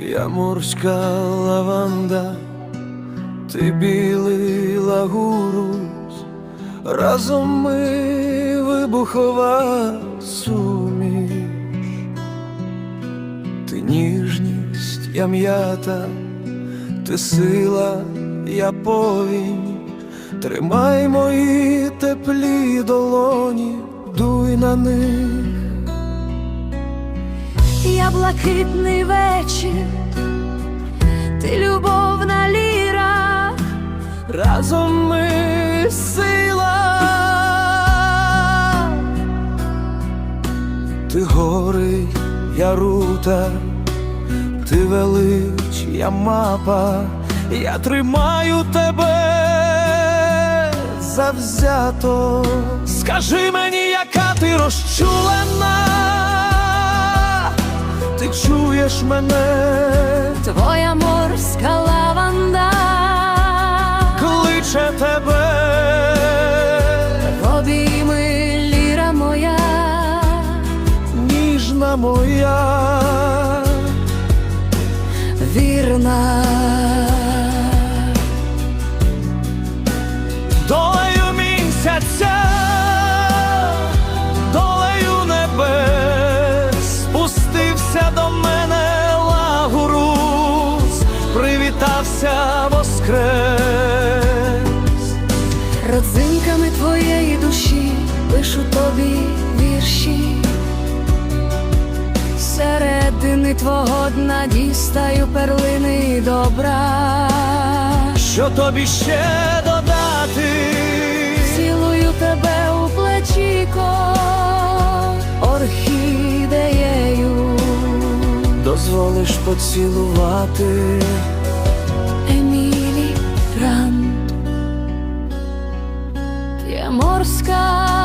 Я морська лаванда, ти білий лагурус, разом ми вибухова суміш, ти ніжність, я м'ята, ти сила, я повінь, тримай мої теплі долоні, дуй на них. Я блакитний вечір, ти любовна ліра, Разом ми сила, ти гори, я рута, ти велич, я мапа, я тримаю тебе завзято. Скажи мені, яка ти розчулена, ти чуєш мене, твоя морська лаванда, кличе тебе. обійми ліра моя, ніжна моя, вірна. Пишу тобі вірші. Середини твого дна дістаю перлини добра. Що тобі ще додати? Цілую тебе у плечіко орхідеєю. Дозволиш поцілувати. Емілі Рант. Я морська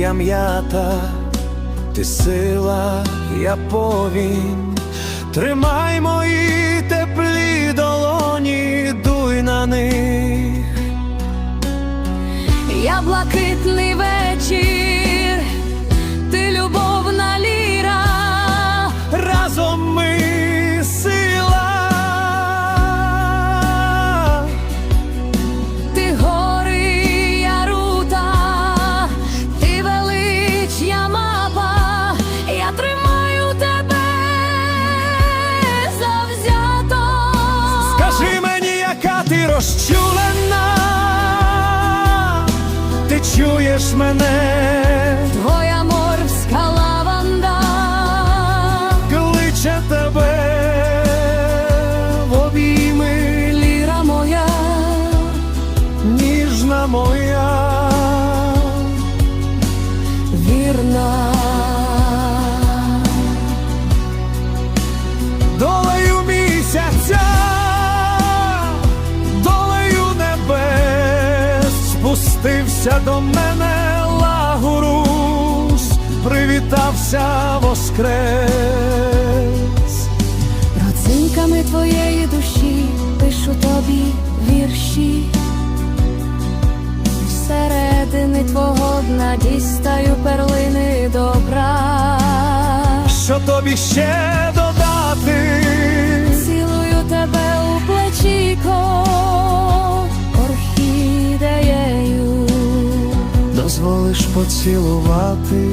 я м'ята, ти сила, я повінь, тримай мої теплі долоні, дуй на них. Я блакитний вечір, розчулена, ти чуєш мене, спустився до мене лагурус, привітався воскрес. Родзинками твоєї душі пишу тобі вірші. Всередини твого дна дістаю перлини добра. Що тобі ще додати? Цілую тебе у плечіко Дозволиш поцілувати.